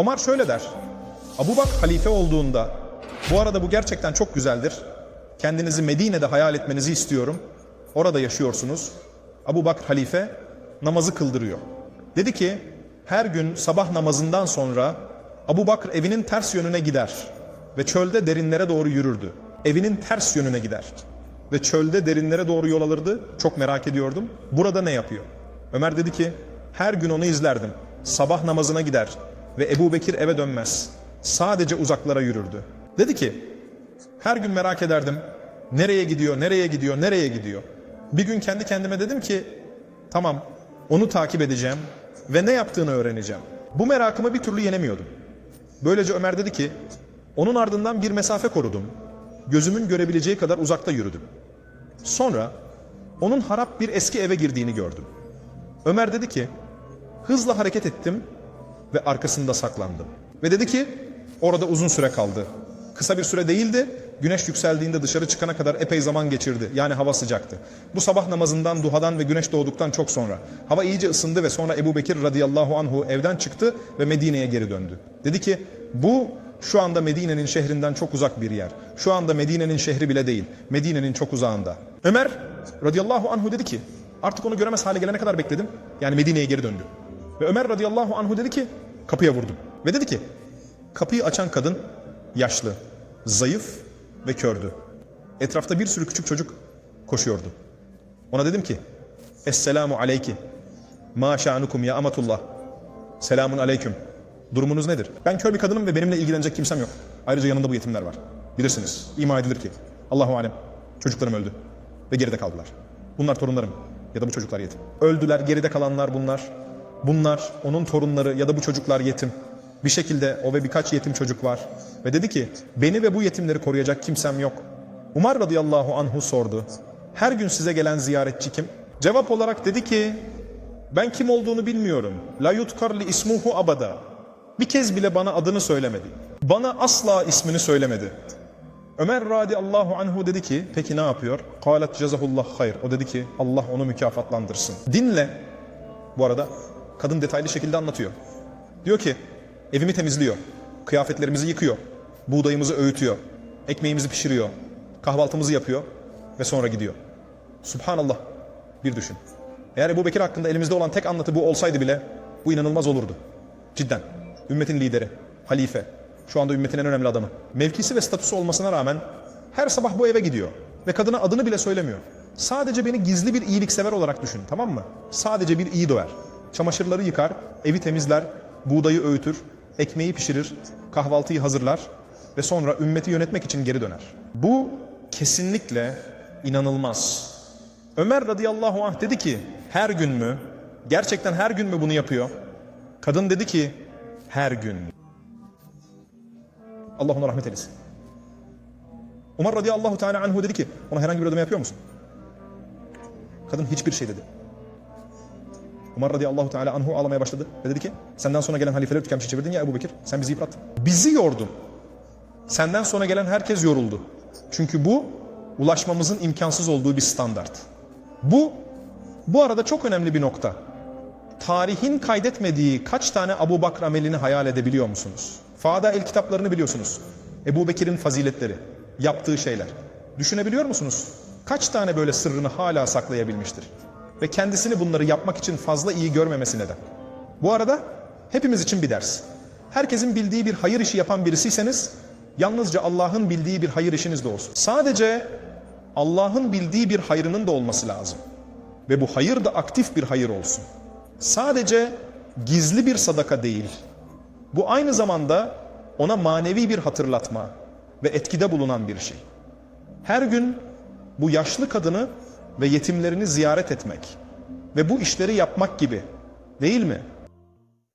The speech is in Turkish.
Omar şöyle der. Abu Bakr halife olduğunda, bu arada bu gerçekten çok güzeldir. Kendinizi Medine'de hayal etmenizi istiyorum. Orada yaşıyorsunuz. Abu Bakr halife namazı kıldırıyor. Dedi ki her gün sabah namazından sonra Abu Bakr evinin ters yönüne gider ve çölde derinlere doğru yürürdü. Evinin ters yönüne gider ve çölde derinlere doğru yol alırdı. Çok merak ediyordum. Burada ne yapıyor? Ömer dedi ki her gün onu izlerdim. Sabah namazına gider ve Ebu Bekir eve dönmez. Sadece uzaklara yürürdü. Dedi ki her gün merak ederdim. Nereye gidiyor, nereye gidiyor, nereye gidiyor? Bir gün kendi kendime dedim ki tamam onu takip edeceğim ve ne yaptığını öğreneceğim. Bu merakımı bir türlü yenemiyordum. Böylece Ömer dedi ki onun ardından bir mesafe korudum. Gözümün görebileceği kadar uzakta yürüdüm. Sonra onun harap bir eski eve girdiğini gördüm. Ömer dedi ki hızla hareket ettim ve arkasında saklandım. Ve dedi ki orada uzun süre kaldı. Kısa bir süre değildi. Güneş yükseldiğinde dışarı çıkana kadar epey zaman geçirdi. Yani hava sıcaktı. Bu sabah namazından, duhadan ve güneş doğduktan çok sonra. Hava iyice ısındı ve sonra Ebu Bekir radıyallahu anhu evden çıktı ve Medine'ye geri döndü. Dedi ki bu şu anda Medine'nin şehrinden çok uzak bir yer. Şu anda Medine'nin şehri bile değil. Medine'nin çok uzağında. Ömer radıyallahu anhu dedi ki artık onu göremez hale gelene kadar bekledim. Yani Medine'ye geri döndü. Ve Ömer radıyallahu anhu dedi ki kapıya vurdum. Ve dedi ki kapıyı açan kadın yaşlı, zayıf ve kördü. Etrafta bir sürü küçük çocuk koşuyordu. Ona dedim ki Esselamu aleyki ma şanukum ya amatullah Selamun aleyküm Durumunuz nedir? Ben kör bir kadınım ve benimle ilgilenecek kimsem yok. Ayrıca yanında bu yetimler var. Bilirsiniz, ima edilir ki Allahu alem çocuklarım öldü ve geride kaldılar. Bunlar torunlarım ya da bu çocuklar yetim. Öldüler, geride kalanlar bunlar. Bunlar onun torunları ya da bu çocuklar yetim. Bir şekilde o ve birkaç yetim çocuk var. Ve dedi ki beni ve bu yetimleri koruyacak kimsem yok. Umar radıyallahu anhu sordu. Her gün size gelen ziyaretçi kim? Cevap olarak dedi ki ben kim olduğunu bilmiyorum. La yutkar li ismuhu abada. Bir kez bile bana adını söylemedi. Bana asla ismini söylemedi. Ömer radıyallahu anhu dedi ki peki ne yapıyor? Kalet cezahullah hayır. O dedi ki Allah onu mükafatlandırsın. Dinle. Bu arada kadın detaylı şekilde anlatıyor. Diyor ki evimi temizliyor. Kıyafetlerimizi yıkıyor. Buğdayımızı öğütüyor. Ekmeğimizi pişiriyor. Kahvaltımızı yapıyor. Ve sonra gidiyor. Subhanallah. Bir düşün. Eğer Ebu Bekir hakkında elimizde olan tek anlatı bu olsaydı bile bu inanılmaz olurdu. Cidden. Ümmetin lideri, halife, şu anda ümmetin en önemli adamı. Mevkisi ve statüsü olmasına rağmen her sabah bu eve gidiyor. Ve kadına adını bile söylemiyor. Sadece beni gizli bir iyiliksever olarak düşün tamam mı? Sadece bir iyi döver. Çamaşırları yıkar, evi temizler, buğdayı öğütür, ekmeği pişirir, kahvaltıyı hazırlar ve sonra ümmeti yönetmek için geri döner. Bu kesinlikle inanılmaz. Ömer radıyallahu anh dedi ki her gün mü? Gerçekten her gün mü bunu yapıyor? Kadın dedi ki her gün. Allah ona rahmet eylesin. Umar radıyallahu teala anhu dedi ki ona herhangi bir ödeme yapıyor musun? Kadın hiçbir şey dedi. Umar radıyallahu teala anhu ağlamaya başladı ve dedi ki senden sonra gelen halifeleri tükenmişe çevirdin ya Ebu Bekir sen bizi yıprattın. Bizi yordun. Senden sonra gelen herkes yoruldu. Çünkü bu ulaşmamızın imkansız olduğu bir standart. Bu bu arada çok önemli bir nokta. Tarihin kaydetmediği kaç tane Abu Bakr amelini hayal edebiliyor musunuz? Fada el kitaplarını biliyorsunuz. Ebu Bekir'in faziletleri, yaptığı şeyler. Düşünebiliyor musunuz? Kaç tane böyle sırrını hala saklayabilmiştir? Ve kendisini bunları yapmak için fazla iyi görmemesi neden? Bu arada hepimiz için bir ders. Herkesin bildiği bir hayır işi yapan birisiyseniz yalnızca Allah'ın bildiği bir hayır işiniz de olsun. Sadece Allah'ın bildiği bir hayrının da olması lazım. Ve bu hayır da aktif bir hayır olsun. Sadece gizli bir sadaka değil. Bu aynı zamanda ona manevi bir hatırlatma ve etkide bulunan bir şey. Her gün bu yaşlı kadını ve yetimlerini ziyaret etmek ve bu işleri yapmak gibi değil mi?